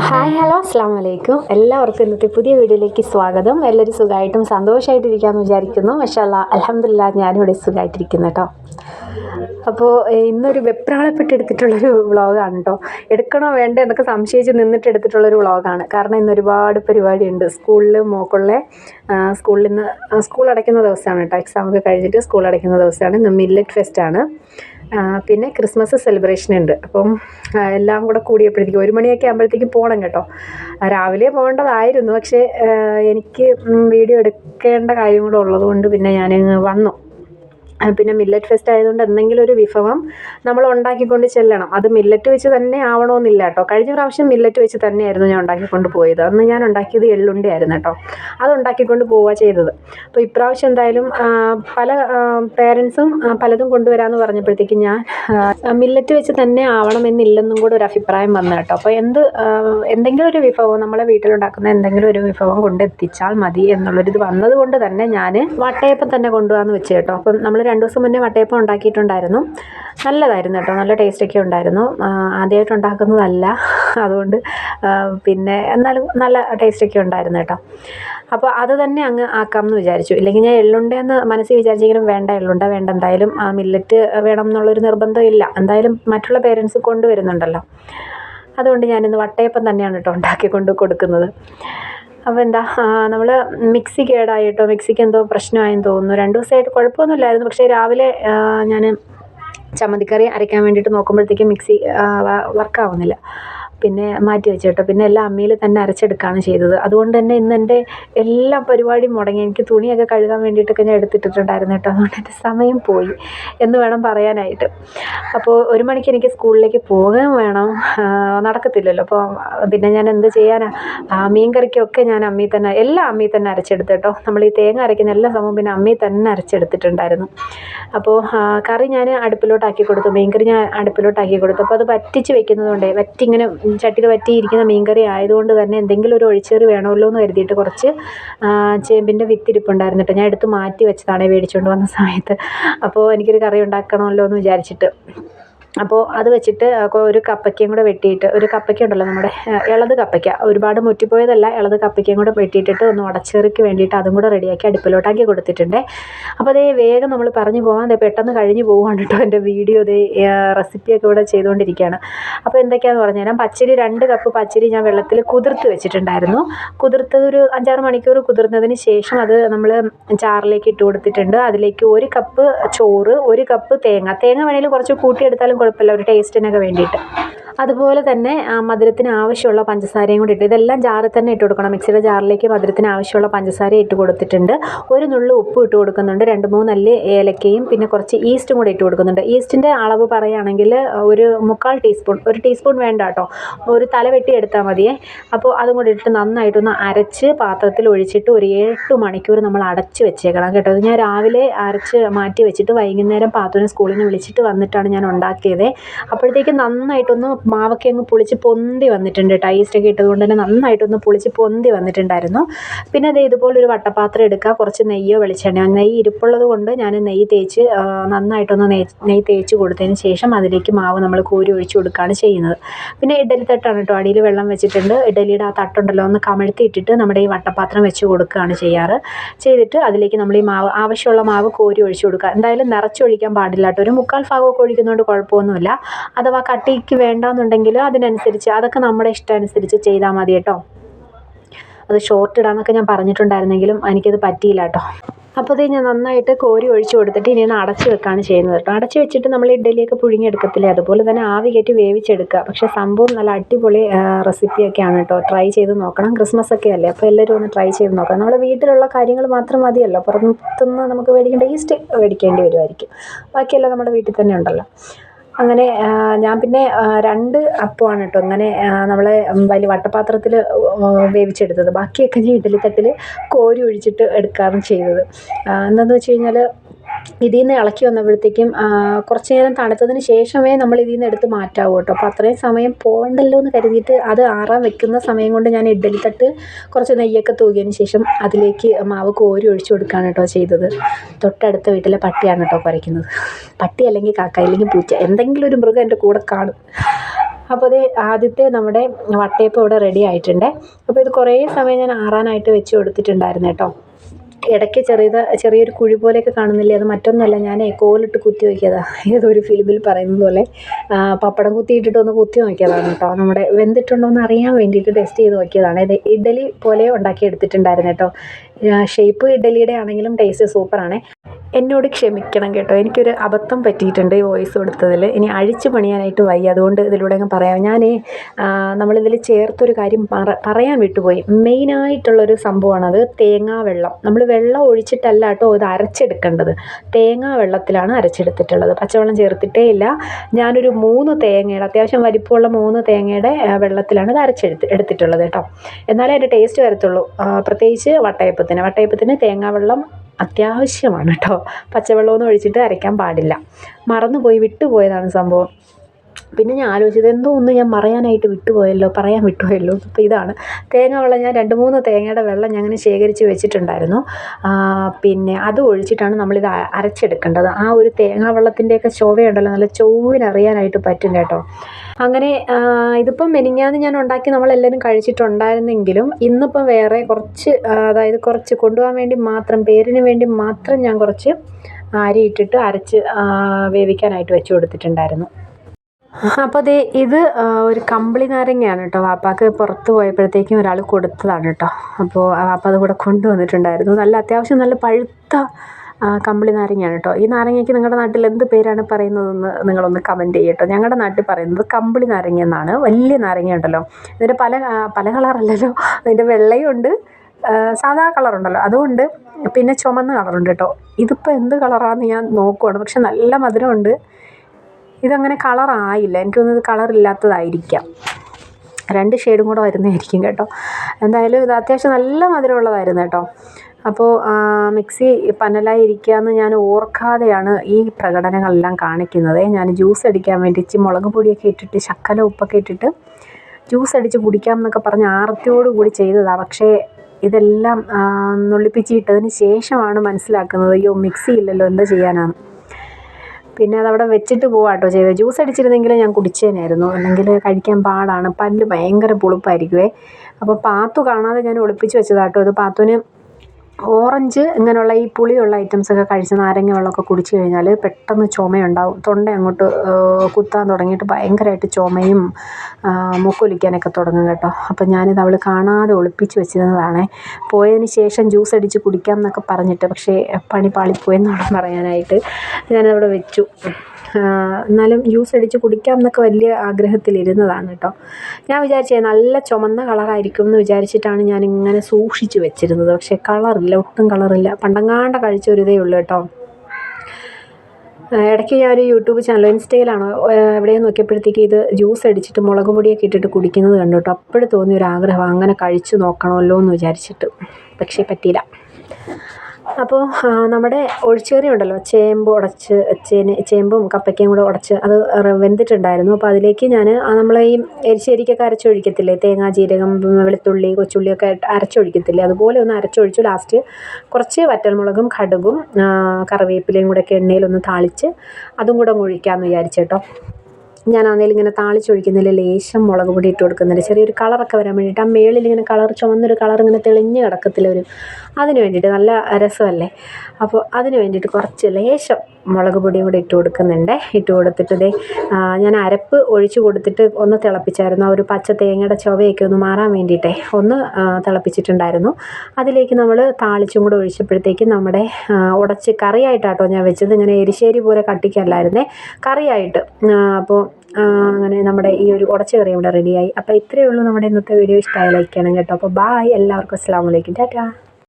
Hi hello അസ്സാം വലൈക്കും എല്ലാവർക്കും ഇന്നത്തെ പുതിയ വീഡിയോയിലേക്ക് സ്വാഗതം. എല്ലാവരും സുഖമായിട്ടും സന്തോഷമായിട്ടിരിക്കാമെന്ന് വിചാരിക്കുന്നു. മഷാല്ല അലഹമില്ല ഞാനിവിടെ സുഖമായിട്ടിരിക്കുന്നു കേട്ടോ. അപ്പോൾ ഇന്നൊരു വെപ്രാളപ്പെട്ട് എടുത്തിട്ടുള്ളൊരു വ്ളോഗാണ് കേട്ടോ. എടുക്കണോ വേണ്ട എന്നൊക്കെ സംശയിച്ച് നിന്നിട്ട് എടുത്തിട്ടുള്ളൊരു വ്ളോഗാണ്. കാരണം ഇന്ന് ഒരുപാട് പരിപാടിയുണ്ട്. സ്കൂളിൽ മോക്കുള്ള സ്കൂളിൽ നിന്ന് സ്കൂൾ അടയ്ക്കുന്ന ദിവസമാണ് കേട്ടോ. എക്സാമൊക്കെ കഴിഞ്ഞിട്ട് സ്കൂൾ അടയ്ക്കുന്ന ദിവസമാണ്. ഇന്ന് മില്ലറ്റ് ഫെസ്റ്റാണ്. പിന്നെ ക്രിസ്മസ് സെലിബ്രേഷൻ ഉണ്ട്. അപ്പം എല്ലാം കൂടെ കൂടിയപ്പോഴത്തേക്കും ഒരു മണിയൊക്കെ ആകുമ്പോഴത്തേക്കും പോകണം കേട്ടോ. രാവിലെ പോകേണ്ടതായിരുന്നു. പക്ഷേ എനിക്ക് വീഡിയോ എടുക്കേണ്ട കാര്യം കൂടെ ഉള്ളതുകൊണ്ട് പിന്നെ ഞാൻ വന്നു. പിന്നെ മില്ലറ്റ് ഫെസ്റ്റ് ആയതുകൊണ്ട് എന്തെങ്കിലും ഒരു വിഭവം നമ്മൾ ഉണ്ടാക്കിക്കൊണ്ട് ചെല്ലണം. അത് മില്ലറ്റ് വെച്ച് തന്നെ ആവണമെന്നില്ല കേട്ടോ കഴിഞ്ഞ പ്രാവശ്യം മില്ലറ്റ് വെച്ച് തന്നെയായിരുന്നു ഞാൻ ഉണ്ടാക്കിക്കൊണ്ട് പോയത്. അന്ന് ഞാൻ ഉണ്ടാക്കിയത് എള്ളുണ്ടി ആയിരുന്നു കേട്ടോ അത് ഉണ്ടാക്കിക്കൊണ്ട് പോവുക ചെയ്തത്. അപ്പോൾ ഇപ്രാവശ്യം എന്തായാലും പല പേരൻസും പലതും കൊണ്ടുവരാമെന്ന് പറഞ്ഞപ്പോഴത്തേക്കും ഞാൻ മില്ലറ്റ് വെച്ച് തന്നെ ആവണമെന്നില്ലെന്നും കൂടെ ഒരു അഭിപ്രായം വന്നു കേട്ടോ അപ്പോൾ എന്ത് എന്തെങ്കിലും ഒരു വിഭവം നമ്മളെ വീട്ടിലുണ്ടാക്കുന്ന എന്തെങ്കിലും ഒരു വിഭവം കൊണ്ടെത്തിച്ചാൽ മതി എന്നുള്ളൊരിത് വന്നത് കൊണ്ട് തന്നെ ഞാൻ വട്ടയപ്പം തന്നെ കൊണ്ടുപോകാമെന്ന് വെച്ച് കേട്ടോ. അപ്പം നമ്മൾ രണ്ട് ദിവസം മുന്നേ വട്ടയപ്പം ഉണ്ടാക്കിയിട്ടുണ്ടായിരുന്നു. നല്ലതായിരുന്നു കേട്ടോ. നല്ല ടേസ്റ്റൊക്കെ ഉണ്ടായിരുന്നു. ആദ്യമായിട്ട് ഉണ്ടാക്കുന്നതല്ല. അതുകൊണ്ട് പിന്നെ എന്നാലും നല്ല ടേസ്റ്റൊക്കെ ഉണ്ടായിരുന്നു കേട്ടോ. അപ്പോൾ അത് തന്നെ അങ്ങ് ആക്കാം എന്ന് വിചാരിച്ചു. ഇല്ലെങ്കിൽ ഞാൻ എള്ളുണ്ടെന്ന് മനസ്സിൽ വിചാരിച്ചെങ്കിലും വേണ്ട എള്ളുണ്ട വേണ്ട. എന്തായാലും ആ മില്ലറ്റ് വേണം എന്നുള്ളൊരു നിർബന്ധം ഇല്ല. എന്തായാലും മറ്റുള്ള പേരൻസ് കൊണ്ടുവരുന്നുണ്ടല്ലോ. അതുകൊണ്ട് ഞാനിന്ന് വട്ടയപ്പം തന്നെയാണ് കേട്ടോ ഉണ്ടാക്കിക്കൊണ്ട് കൊടുക്കുന്നത്. അപ്പോൾ എന്താ നമ്മൾ മിക്സി കേടായിട്ടോ മിക്സിക്ക് എന്തോ പ്രശ്നമായെന്ന് തോന്നുന്നു. രണ്ട് ദിവസമായിട്ട് കുഴപ്പമൊന്നുമില്ലായിരുന്നു. പക്ഷേ രാവിലെ ഞാൻ ചമ്മന്തിക്കറി അരയ്ക്കാൻ വേണ്ടിയിട്ട് നോക്കുമ്പോഴത്തേക്കും മിക്സി വർക്കാവുന്നില്ല പിന്നെ മാറ്റി വെച്ചു കേട്ടോ പിന്നെ എല്ലാം അമ്മിയിൽ തന്നെ അരച്ചെടുക്കുകയാണ് ചെയ്തത്. അതുകൊണ്ട് തന്നെ ഇന്ന് എന്റെ എല്ലാ പരിപാടിയും മുടങ്ങി. എനിക്ക് തുണിയൊക്കെ കഴുകാൻ വേണ്ടിയിട്ടൊക്കെ ഞാൻ എടുത്തിട്ടിട്ടുണ്ടായിരുന്നു കേട്ടോ. അതുകൊണ്ട് എന്റെ സമയം പോയി എന്ന് വേണം പറയാനായിട്ട്. അപ്പോൾ ഒരു മണിക്ക് എനിക്ക് സ്കൂളിലേക്ക് പോകാൻ വേണം. നടക്കത്തില്ലല്ലോ. അപ്പോൾ പിന്നെ ഞാൻ എന്ത് ചെയ്യാനാണ് ആ, മീൻ കറിക്കൊക്കെ ഞാൻ അമ്മയിൽ തന്നെ എല്ലാം അമ്മയിൽ തന്നെ അരച്ചെടുത്ത് കേട്ടോ. നമ്മൾ ഈ തേങ്ങ അരയ്ക്കുന്ന എല്ലാ സംഭവം പിന്നെ അമ്മയിൽ തന്നെ അരച്ചെടുത്തിട്ടുണ്ടായിരുന്നു. അപ്പോൾ കറി ഞാൻ അടുപ്പിലോട്ടാക്കി കൊടുത്തു. മീൻ കറി ഞാൻ അടുപ്പിലോട്ടാക്കി കൊടുത്തു. അപ്പോൾ അത് വറ്റിച്ച് വെക്കുന്നതുകൊണ്ടേ വറ്റിങ്ങനെ ചട്ടിയിൽ വറ്റിയിരിക്കുന്ന മീൻ കറി ആയതുകൊണ്ട് തന്നെ എന്തെങ്കിലും ഒരു ഒഴിച്ചേറി വേണമല്ലോ എന്ന് കരുതിയിട്ട് കുറച്ച് ചേമ്പിന്റെ വിത്തിരിപ്പുണ്ടായിരുന്നു കേട്ടോ. ഞാൻ എടുത്ത് മാറ്റി വെച്ചതാണ് മേടിച്ചുകൊണ്ട് വന്ന സമയത്ത്. അപ്പോൾ എനിക്കൊരു കറി ഉണ്ടാക്കണമല്ലോ എന്ന് വിചാരിച്ചിട്ട്. അപ്പോൾ അത് വെച്ചിട്ട് ഒരു കപ്പയ്ക്കയും കൂടെ വെട്ടിയിട്ട് ഒരു കപ്പയ്ക്ക ഉണ്ടല്ലോ നമ്മുടെ ഇളത് കപ്പയ്ക്ക. ഒരുപാട് മുറ്റിപ്പോയതല്ല ഇളത് കപ്പയ്ക്കയും കൂടെ വെട്ടിയിട്ടിട്ട് ഒന്ന് ഉടച്ചേറിക്ക് വേണ്ടിയിട്ട് അതും കൂടെ റെഡിയാക്കി അടുപ്പിലോട്ടാക്കി കൊടുത്തിട്ടുണ്ട്. അപ്പോൾ അതേ വേഗം നമ്മൾ പറഞ്ഞു പോകാൻ അതേ പെട്ടെന്ന് കഴിഞ്ഞ് പോവാണ് കേട്ടോ എന്റെ വീഡിയോ. ദേ റെസിപ്പിയൊക്കെ ഇവിടെ ചെയ്തുകൊണ്ടിരിക്കുകയാണ്. അപ്പോൾ എന്തൊക്കെയാണെന്ന് പറഞ്ഞു തരാം പച്ചരി രണ്ട് കപ്പ് പച്ചരി ഞാൻ വെള്ളത്തിൽ കുതിർത്ത് വെച്ചിട്ടുണ്ടായിരുന്നു. കുതിർത്തത് ഒരു അഞ്ചാറ് മണിക്കൂർ കുതിർന്നതിന് ശേഷം അത് നമ്മൾ ചാറിലേക്ക് ഇട്ട് കൊടുത്തിട്ടുണ്ട്. അതിലേക്ക് ഒരു കപ്പ് ചോറ് ഒരു കപ്പ് തേങ്ങ. തേങ്ങ വേണമെങ്കിൽ കുറച്ച് കൂട്ടിയെടുത്താലും കുഴപ്പമില്ല ഒരു ടേസ്റ്റിനൊക്കെ വേണ്ടിയിട്ട്. അതുപോലെ തന്നെ മധുരത്തിന് ആവശ്യമുള്ള പഞ്ചസാരയും കൂടി ഇട്ട് ഇതെല്ലാം ജാറിൽ തന്നെ ഇട്ട് കൊടുക്കണം. മിക്സിയുടെ ജാറിലേക്ക് മധുരത്തിന് ആവശ്യമുള്ള പഞ്ചസാര ഇട്ട് കൊടുത്തിട്ടുണ്ട്. ഒരു നുള്ളു ഉപ്പ് ഇട്ട് കൊടുക്കുന്നുണ്ട്. രണ്ട് മൂന്ന് മൂന്നല്ലി ഏലക്കയും പിന്നെ കുറച്ച് ഈസ്റ്റും കൂടി ഇട്ട് കൊടുക്കുന്നുണ്ട്. ഈസ്റ്റിന്റെ അളവ് പറയുകയാണെങ്കിൽ ഒരു മുക്കാൽ ടീസ്പൂൺ ഒരു ടീസ്പൂൺ വേണ്ട കേട്ടോ. ഒരു തല വെട്ടി എടുത്താൽ മതിയേ. അപ്പോൾ അതും കൂടി ഇട്ട് നന്നായിട്ടൊന്ന് അരച്ച് പാത്രത്തിൽ ഒഴിച്ചിട്ട് ഒരു എട്ട് മണിക്കൂർ നമ്മൾ അടച്ച് വെച്ചേക്കണം കേട്ടോ. ഞാൻ രാവിലെ അരച്ച് മാറ്റി വെച്ചിട്ട് വൈകുന്നേരം പാത്തുവിനെ സ്കൂളിൽ നിന്ന് വിളിച്ചിട്ട് വന്നിട്ടാണ് ഞാൻ ഉണ്ടാക്കിയത്. അപ്പോഴത്തേക്ക് നന്നായിട്ടൊന്ന് മാവൊക്കെ അങ്ങ് പൊളിച്ച് പൊന്തി വന്നിട്ടുണ്ട്. ടൈസ്റ്റൊക്കെ ഇട്ടതുകൊണ്ട് തന്നെ നന്നായിട്ടൊന്ന് പൊളിച്ച് പൊന്തി വന്നിട്ടുണ്ടായിരുന്നു. പിന്നെ അത് ഇതുപോലൊരു വട്ടപാത്രം എടുക്കുക കുറച്ച് നെയ്യോ വെളിച്ചെണ്ണയോ നെയ്യ് ഇരിപ്പുള്ളത് കൊണ്ട് ഞാൻ നെയ്യ് തേച്ച് നന്നായിട്ടൊന്ന് നെയ് നെയ്യ് തേച്ച് കൊടുത്തതിന് ശേഷം അതിലേക്ക് മാവ് നമ്മൾ കോരി ഒഴിച്ചു കൊടുക്കുകയാണ് ചെയ്യുന്നത്. പിന്നെ ഇഡലി തട്ടാണ് കേട്ടോ. അടിയിൽ വെള്ളം വെച്ചിട്ടുണ്ട്. ഇഡലിയുടെ ആ തട്ടുണ്ടല്ലോ. ഒന്ന് കമഴ്ത്തിയിട്ടിട്ട് നമ്മുടെ ഈ വട്ടപാത്രം വെച്ച് കൊടുക്കുകയാണ് ചെയ്യാറ്. ചെയ്തിട്ട് അതിലേക്ക് നമ്മൾ ഈ മാവ് ആവശ്യമുള്ള മാവ് കോരി ഒഴിച്ചു കൊടുക്കുക. എന്തായാലും നിറച്ചൊഴിക്കാൻ പാടില്ല കേട്ടോ. ഒരു മുക്കാൽ ഭാഗമൊക്കെ ഒഴിക്കുന്നതുകൊണ്ട് കുഴപ്പമൊന്നുമില്ല അഥവാ കട്ടിക്ക് വേണ്ടാന്നുണ്ടെങ്കിൽ അതിനനുസരിച്ച് അതൊക്കെ നമ്മുടെ ഇഷ്ടം അനുസരിച്ച് ചെയ്താൽ മതി കേട്ടോ. അത് ഷോർട്ട് ഇടാന്നൊക്കെ ഞാൻ പറഞ്ഞിട്ടുണ്ടായിരുന്നെങ്കിലും എനിക്കത് പറ്റിയില്ല കേട്ടോ. അപ്പോൾ ഇത് ഞാൻ നന്നായിട്ട് കോരി ഒഴിച്ചു കൊടുത്തിട്ട് ഇനി ഒന്ന് അടച്ചു വെക്കാണ് ചെയ്യുന്നത് കേട്ടോ. അടച്ചു വെച്ചിട്ട് നമ്മൾ ഇഡ്ഡലിയൊക്കെ പുഴുങ്ങിയെടുക്കത്തില്ലേ? അതുപോലെ തന്നെ ആവി കയറ്റി വേവിച്ചെടുക്കുക. പക്ഷേ സംഭവം നല്ല അടിപൊളി റെസിപ്പിയൊക്കെയാണ് കേട്ടോ. ട്രൈ ചെയ്ത് നോക്കണം. ക്രിസ്മസ് ഒക്കെ അല്ലേ? അപ്പോൾ എല്ലാവരും ഒന്ന് ട്രൈ ചെയ്ത് നോക്കാം നമ്മുടെ വീട്ടിലുള്ള കാര്യങ്ങൾ മാത്രം മതിയല്ലോ. പുറത്തുനിന്ന് നമുക്ക് മേടിക്കേണ്ട ഈസ്റ്റ് മേടിക്കേണ്ടി വരുമായിരിക്കും ബാക്കിയെല്ലാം നമ്മുടെ വീട്ടിൽ തന്നെ ഉണ്ടല്ലോ. അങ്ങനെ ഞാൻ പിന്നെ രണ്ട് അപ്പമാണ് കേട്ടോ അങ്ങനെ നമ്മളെ വലിയ വട്ടപാത്രത്തിൽ വേവിച്ചെടുത്തത്. ബാക്കിയൊക്കെ ഞാൻ ഇഡ്ഡലിത്തട്ടിൽ കോരി ഒഴിച്ചിട്ട് എടുക്കുകയാണ് ചെയ്തത്. എന്താണെന്ന് വെച്ച് കഴിഞ്ഞാൽ ഇതിൽ നിന്ന് ഇളക്കി വന്നപ്പോഴത്തേക്കും കുറച്ച് നേരം തണുത്തതിന് ശേഷമേ നമ്മൾ ഇതിൽ നിന്ന് എടുത്ത് മാറ്റാവൂ കേട്ടോ. അപ്പോൾ അത്രയും സമയം പോകണ്ടല്ലോ എന്ന് കരുതിയിട്ട് അത് ആറാൻ വെക്കുന്ന സമയം കൊണ്ട് ഞാൻ ഇഡ്ഡലി തട്ട് കുറച്ച് നെയ്യൊക്കെ തൂകിയതിന് ശേഷം അതിലേക്ക് മാവ് കോരി ഒഴിച്ചു കൊടുക്കുകയാണ് കേട്ടോ ചെയ്തത്. തൊട്ടടുത്ത വീട്ടിലെ പട്ടിയാണ് കേട്ടോ കുറയ്ക്കുന്നത് പട്ടി അല്ലെങ്കിൽ കാക്ക അല്ലെങ്കിൽ പൂച്ച എന്തെങ്കിലും ഒരു മൃഗം എന്റെ കൂടെ കാണും. അപ്പോൾ അത് ആദ്യത്തെ നമ്മുടെ വട്ടയപ്പം ഇവിടെ റെഡി ആയിട്ടുണ്ട്. അപ്പോൾ ഇത് കുറേ സമയം ഞാൻ ആറാനായിട്ട് വെച്ച് കൊടുത്തിട്ടുണ്ടായിരുന്നു കേട്ടോ. ഇടയ്ക്ക് ചെറിയത് ചെറിയൊരു കുഴി പോലെയൊക്കെ കാണുന്നില്ലേ? അത് മറ്റൊന്നുമല്ല ഞാൻ കോലിട്ട് കുത്തി നോക്കിയതാണ് ഏതൊരു ഫിലിമിൽ പറയുന്നത് പോലെ. പപ്പടം കുത്തിയിട്ടിട്ട് ഒന്ന് കുത്തി നോക്കിയതാണ് കേട്ടോ. നമ്മുടെ വെന്തിട്ടുണ്ടോ എന്ന് അറിയാൻ വേണ്ടിയിട്ട് ടെസ്റ്റ് ചെയ്ത് നോക്കിയതാണ്. ഇത് ഇഡ്ഡലി പോലെ ഉണ്ടാക്കി എടുത്തിട്ടുണ്ടായിരുന്നു കേട്ടോ. ഷേപ്പ് ഇഡ്ഡലിയുടെ ആണെങ്കിലും ടേസ്റ്റ് സൂപ്പറാണ് എന്നോട് ക്ഷമിക്കണം കേട്ടോ. എനിക്കൊരു അബദ്ധം പറ്റിയിട്ടുണ്ട് ഈ വോയിസ് കൊടുത്തതിൽ ഇനി അഴിച്ചു പണിയാനായിട്ട് വയ്യ. അതുകൊണ്ട് ഇതിലൂടെ അങ്ങ് പറയാം. ഞാൻ നമ്മളിതിൽ ചേർത്തൊരു കാര്യം പറ പറയാൻ വിട്ടുപോയി. മെയിനായിട്ടുള്ളൊരു സംഭവമാണത് തേങ്ങാ വെള്ളം. നമ്മൾ വെള്ളം ഒഴിച്ചിട്ടല്ല കേട്ടോ ഇത് അരച്ചെടുക്കേണ്ടത്. തേങ്ങാ വെള്ളത്തിലാണ് അരച്ചെടുത്തിട്ടുള്ളത്. പച്ചവെള്ളം ചേർത്തിട്ടേ ഇല്ല. ഞാനൊരു മൂന്ന് തേങ്ങയുടെ അത്യാവശ്യം വലിപ്പമുള്ള മൂന്ന് തേങ്ങയുടെ വെള്ളത്തിലാണ് ഇത് അരച്ചെടുത്ത് എടുത്തിട്ടുള്ളത് കേട്ടോ. എന്നാലേ അതിന്റെ ടേസ്റ്റ് വരത്തുള്ളൂ. പ്രത്യേകിച്ച് വട്ടയപ്പത്തിന്. വട്ടയപ്പത്തിന് തേങ്ങാ വെള്ളം അത്യാവശ്യമാണ് കേട്ടോ. പച്ചവെള്ളമൊന്നും ഒഴിച്ചിട്ട് അരയ്ക്കാൻ പാടില്ല. മറന്നുപോയി വിട്ടുപോയതാണ് സംഭവം. പിന്നെ ഞാൻ ആലോചിച്ചത് എന്തോ ഒന്ന് ഞാൻ പറയാനായിട്ട് വിട്ടുപോയല്ലോ പറയാൻ വിട്ടുപോയല്ലോ. അപ്പോൾ ഇതാണ്. തേങ്ങ വെള്ളം ഞാൻ രണ്ട് മൂന്ന് തേങ്ങയുടെ വെള്ളം ഞാൻ അങ്ങനെ ശേഖരിച്ച് വെച്ചിട്ടുണ്ടായിരുന്നു. പിന്നെ അത് ഒഴിച്ചിട്ടാണ് നമ്മളിത് അരച്ചെടുക്കേണ്ടത്. ആ ഒരു തേങ്ങാ വെള്ളത്തിന്റെയൊക്കെ ചൊവയുണ്ടല്ലോ നല്ല ചൊവ്വിനറിയാനായിട്ട് പറ്റും കേട്ടോ. അങ്ങനെ ഇതിപ്പം മെനിങ്ങാന്ന് ഞാൻ ഉണ്ടാക്കി നമ്മളെല്ലാവരും കഴിച്ചിട്ടുണ്ടായിരുന്നെങ്കിലും ഇന്നിപ്പം വേറെ കുറച്ച് അതായത് കുറച്ച് കൊണ്ടുപോകാൻ വേണ്ടി മാത്രം പേരിന് വേണ്ടി മാത്രം ഞാൻ കുറച്ച് അരി ഇട്ടിട്ട് അരച്ച് വേവിക്കാനായിട്ട് വെച്ച് കൊടുത്തിട്ടുണ്ടായിരുന്നു. അപ്പോൾ ദേ ഇത് ഒരു കമ്പിളി നാരങ്ങയാണ് കേട്ടോ വാപ്പാക്ക് പുറത്ത് പോയപ്പോഴത്തേക്കും ഒരാൾ കൊടുത്തതാണ് കേട്ടോ അപ്പോൾ വാപ്പ അത് കൂടെ കൊണ്ടുവന്നിട്ടുണ്ടായിരുന്നു. നല്ല അത്യാവശ്യം നല്ല പഴുത്ത കമ്പിളി നാരങ്ങയാണ് കേട്ടോ ഈ നാരങ്ങയ്ക്ക് നിങ്ങളുടെ നാട്ടിൽ എന്ത് പേരാണ് പറയുന്നതെന്ന് നിങ്ങളൊന്ന് കമന്റ് ചെയ്യട്ടോ ഞങ്ങളുടെ നാട്ടിൽ പറയുന്നത് കമ്പിളി നാരങ്ങ എന്നാണ്. വലിയ നാരങ്ങ ഉണ്ടല്ലോ. ഇതിന്റെ പല പല കളറല്ലല്ലോ അതിന്റെ വെള്ളയുണ്ട് സാധാ കളറുണ്ടല്ലോ അതുകൊണ്ട് പിന്നെ ചുമന്ന കളറുണ്ട് കേട്ടോ ഇതിപ്പോൾ എന്ത് കളറാണെന്ന് ഞാൻ നോക്കുവാണ്. പക്ഷെ നല്ല മധുരമുണ്ട്. ഇതങ്ങനെ കളറായില്ല. എനിക്ക് തോന്നുന്നത് കളറില്ലാത്തതായിരിക്കാം. രണ്ട് ഷെയ്ഡും കൂടെ വരുന്നതായിരിക്കും കേട്ടോ. എന്തായാലും ഇത് അത്യാവശ്യം നല്ല മധുരമുള്ളതായിരുന്നു കേട്ടോ. അപ്പോൾ മിക്സി പന്നലായി ഇരിക്കുകയെന്ന് ഞാൻ ഓർക്കാതെയാണ് ഈ പ്രകടനങ്ങളെല്ലാം കാണിക്കുന്നത്. ഞാൻ ജ്യൂസ് അടിക്കാൻ വേണ്ടി ഇച്ചി മുളക് പൊടിയൊക്കെ ഇട്ടിട്ട് ശക്കല ഉപ്പൊക്കെ ഇട്ടിട്ട് ജ്യൂസ് അടിച്ച് കുടിക്കാം എന്നൊക്കെ പറഞ്ഞ് ആർത്തിയോട് കൂടി ചെയ്തതാണ് പക്ഷേ ഇതെല്ലാം നുള്ളിപ്പിച്ചിട്ടതിന് ശേഷമാണ് മനസ്സിലാക്കുന്നത് അയ്യോ മിക്സി ഇല്ലല്ലോ എന്താ ചെയ്യാനാണ് പിന്നെ അതവിടെ വെച്ചിട്ട് പോവാം കേട്ടോ ചെയ്തത് ജ്യൂസ് അടിച്ചിരുന്നെങ്കിൽ ഞാൻ കുടിച്ചേനായിരുന്നു. അല്ലെങ്കിൽ കഴിക്കാൻ പാടാണ്. പല്ല് ഭയങ്കര പുളിപ്പായിരിക്കുമേ അപ്പോൾ പാത്തു കാണാതെ ഞാൻ ഒളിപ്പിച്ച് വെച്ചതാട്ടോ. ഇത് പാത്തുവിന് ഓറഞ്ച് ഇങ്ങനെയുള്ള ഈ പുളിയുള്ള ഐറ്റംസൊക്കെ കഴിച്ച് നാരങ്ങ വെള്ളമൊക്കെ കുടിച്ചു കഴിഞ്ഞാൽ പെട്ടെന്ന് ചുമയുണ്ടാവും. തൊണ്ട അങ്ങോട്ട് കുത്താൻ തുടങ്ങിയിട്ട് ഭയങ്കരമായിട്ട് ചുമയും മൂക്കൊലിക്കാനൊക്കെ തുടങ്ങും കേട്ടോ. അപ്പം ഞാനിത് അവൾ കാണാതെ ഒളിപ്പിച്ച് വെച്ചിരുന്നതാണേ. പോയതിന് ശേഷം ജ്യൂസ് അടിച്ച് കുടിക്കാം എന്നൊക്കെ പറഞ്ഞിട്ട് പക്ഷേ പണി പാളിപ്പോയെന്നാണ് പറയാനായിട്ട് ഞാനവിടെ വെച്ചു. എന്നാലും ജ്യൂസ് അടിച്ച് കുടിക്കാം എന്നൊക്കെ വലിയ ആഗ്രഹത്തിലിരുന്നതാണ് കേട്ടോ. ഞാൻ വിചാരിച്ചേ നല്ല ചുമന്ന കളറായിരിക്കും എന്ന് വിചാരിച്ചിട്ടാണ് ഞാൻ ഇങ്ങനെ സൂക്ഷിച്ച് വെച്ചിരുന്നത്. പക്ഷേ കളറില്ല ഒട്ടും കളറില്ല. പണ്ടങ്ങാണ്ട കഴിച്ച ഒരു ഇതേ ഉള്ളൂ കേട്ടോ. ഇടയ്ക്ക് ഞാൻ ഒരു യൂട്യൂബ് ചാനൽ ഇൻസ്റ്റയിലാണോ എവിടെയോ നോക്കിയപ്പോഴത്തേക്ക് ഇത് ജ്യൂസ് അടിച്ചിട്ട് മുളക് പൊടിയൊക്കെ ഇട്ടിട്ട് കുടിക്കുന്നത് കണ്ടു കേട്ടോ. അപ്പോഴും തോന്നിയ ഒരു ആഗ്രഹം അങ്ങനെ കഴിച്ചു നോക്കണമല്ലോ എന്ന് വിചാരിച്ചിട്ട്. പക്ഷേ പറ്റിയില്ല. അപ്പോൾ നമ്മുടെ ഒഴിച്ചുകറി ഉണ്ടല്ലോ ചേമ്പ് ഉടച്ച് ചേന ചേമ്പും കപ്പയ്ക്കയും കൂടെ ഉടച്ച് അത് വെന്തിട്ടുണ്ടായിരുന്നു. അപ്പോൾ അതിലേക്ക് ഞാൻ നമ്മൾ ഈ എരിശ്ശേരിക്കൊക്കെ അരച്ചൊഴിക്കത്തില്ലേ തേങ്ങാ ജീരകം വെളുത്തുള്ളി കൊച്ചുള്ളിയൊക്കെ അരച്ചൊഴിക്കത്തില്ലേ അതുപോലെ ഒന്ന് അരച്ചൊഴിച്ചു ലാസ്റ്റ് കുറച്ച് വറ്റൽമുളകും കടുകും കറിവേപ്പിലയും കൂടെ ഒക്കെ എണ്ണയിലൊന്ന് താളിച്ച് അതും കൂടെ ഒഴിക്കാമെന്ന് വിചാരിച്ചു കേട്ടോ അന്നേലും ഇങ്ങനെ താളിച്ചൊഴിക്കുന്നതിൽ ലേശം മുളക് പൊടി ഇട്ട് കൊടുക്കുന്നുണ്ട്. ചെറിയൊരു കളറൊക്കെ വരാൻ വേണ്ടിയിട്ട് ആ മേളിൽ ഇങ്ങനെ കളർ ചുവന്നൊരു കളർ ഇങ്ങനെ തെളിഞ്ഞ് കിടക്കത്തില്ല ഒരു അതിന് വേണ്ടിയിട്ട് നല്ല രസമല്ലേ? അപ്പോൾ അതിന് വേണ്ടിയിട്ട് കുറച്ച് ലേശം മുളക് പൊടിയും കൂടെ ഇട്ട് കൊടുക്കുന്നുണ്ട്. ഇട്ട് കൊടുത്തിട്ട് ഞാൻ അരപ്പ് ഒഴിച്ച് കൊടുത്തിട്ട് ഒന്ന് തിളപ്പിച്ചായിരുന്നു. ആ ഒരു പച്ച തേങ്ങയുടെ ചുവയൊക്കെ ഒന്ന് മാറാൻ വേണ്ടിയിട്ടേ ഒന്ന് തിളപ്പിച്ചിട്ടുണ്ടായിരുന്നു. അതിലേക്ക് നമ്മൾ താളിച്ചും കൂടെ ഒഴിച്ചപ്പോഴത്തേക്ക് നമ്മുടെ ഉടച്ച് കറിയായിട്ടാട്ടോ ഞാൻ വെച്ചത്. ഇങ്ങനെ എരിശ്ശേരി പോലെ കട്ടിക്കല്ലായിരുന്നേ കറിയായിട്ട്. അപ്പോൾ അങ്ങനെ നമ്മുടെ ഈ ഒരു ഉടച്ച കറി ഇവിടെ റെഡിയായി അപ്പോൾ ഇത്രയേ ഉള്ളൂ നമ്മുടെ ഇന്നത്തെ വീഡിയോ ഇഷ്ടമായി ലൈക്ക് ചെയ്യണം കേട്ടോ. അപ്പോൾ ബായ് എല്ലാവർക്കും അസ്സാം വലൈക്കും ടാറ്റാ.